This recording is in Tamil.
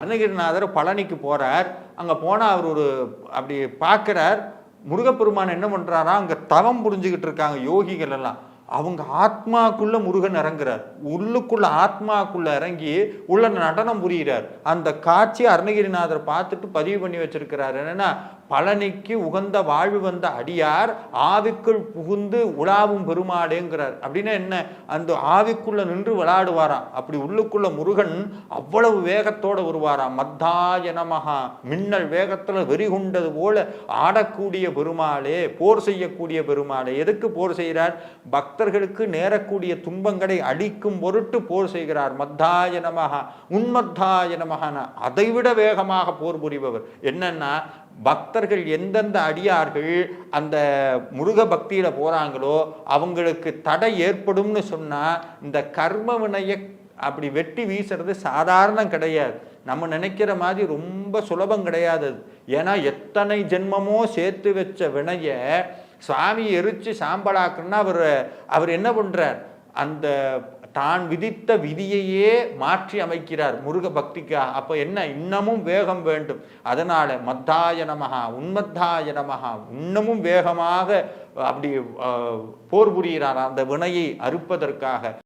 அருணகிரிநாதர் பழனிக்கு போறார். அங்க போனா அவர் ஒரு அப்படி பார்க்கிறார். முருகப்பெருமான் என்ன பண்றாரா? அங்க தவம் புரிஞ்சுக்கிட்டு இருக்காங்க யோகிகள் எல்லாம். அவங்க ஆத்மாக்குள்ள முருகன் இறங்குறார். உள்ளுக்குள்ள ஆத்மாக்குள்ள இறங்கி உள்ள நடனம் புரிகிறார் அந்த காட்சி அருணகிரிநாதர் பார்த்துட்டு பதிவு பண்ணி வச்சிருக்கிறார். என்னன்னா பழனிக்கு உகந்த வாழ்வு வந்த அடியார் ஆவிக்குள் புகுந்து உலாவும் பெருமாடேங்கிறார் அப்படின்னா என்ன? அந்த ஆவிக்குள்ள நின்று விளையாடுவாராம். அப்படி உள்ளுக்குள்ள முருகன் அவ்வளவு வேகத்தோட வருவாராம். மத்தாய நமஹா. மின்னல் வேகத்துல வெறிகுண்டது போல ஆடக்கூடிய பெருமாளே போர் செய்யக்கூடிய பெருமாளே எதுக்கு போர் செய்கிறார்? பக்தர்களுக்கு நேரக்கூடிய துன்பங்களை அழிக்கும் பொருட்டு போர் செய்கிறார். மத்தாய நமஹா. உன்மத்தாய நமஹான. அதைவிட வேகமாக போர் புரிபவர். என்னன்னா பக்தர்கள் எந்தெந்த அடியார்கள் அந்த முருக பக்தியில் போகிறாங்களோ அவங்களுக்கு தடை ஏற்படும்னு சொன்னால் இந்த கர்ம வினைய அப்படி வெட்டி வீசுறது சாதாரணம் கிடையாது. நம்ம நினைக்கிற மாதிரி ரொம்ப சுலபம் கிடையாது. ஏன்னா எத்தனை ஜென்மமோ சேர்த்து வச்ச வினைய சுவாமி எரிச்சு சாம்பலாக்குன்னா அவர் அவர் என்ன பண்ணுறார் அந்த தான் விதித்த விதியையே மாற்றி அமைக்கிறார் முருக பக்திக்காக அப்போ என்ன? இன்னமும் வேகம் வேண்டும். அதனால மத்தாய நமகா உன்மத்தாய நமகா இன்னமும் வேகமாக அப்படி போர் புரிகிறார். அந்த வினையை அறுப்பதற்காக.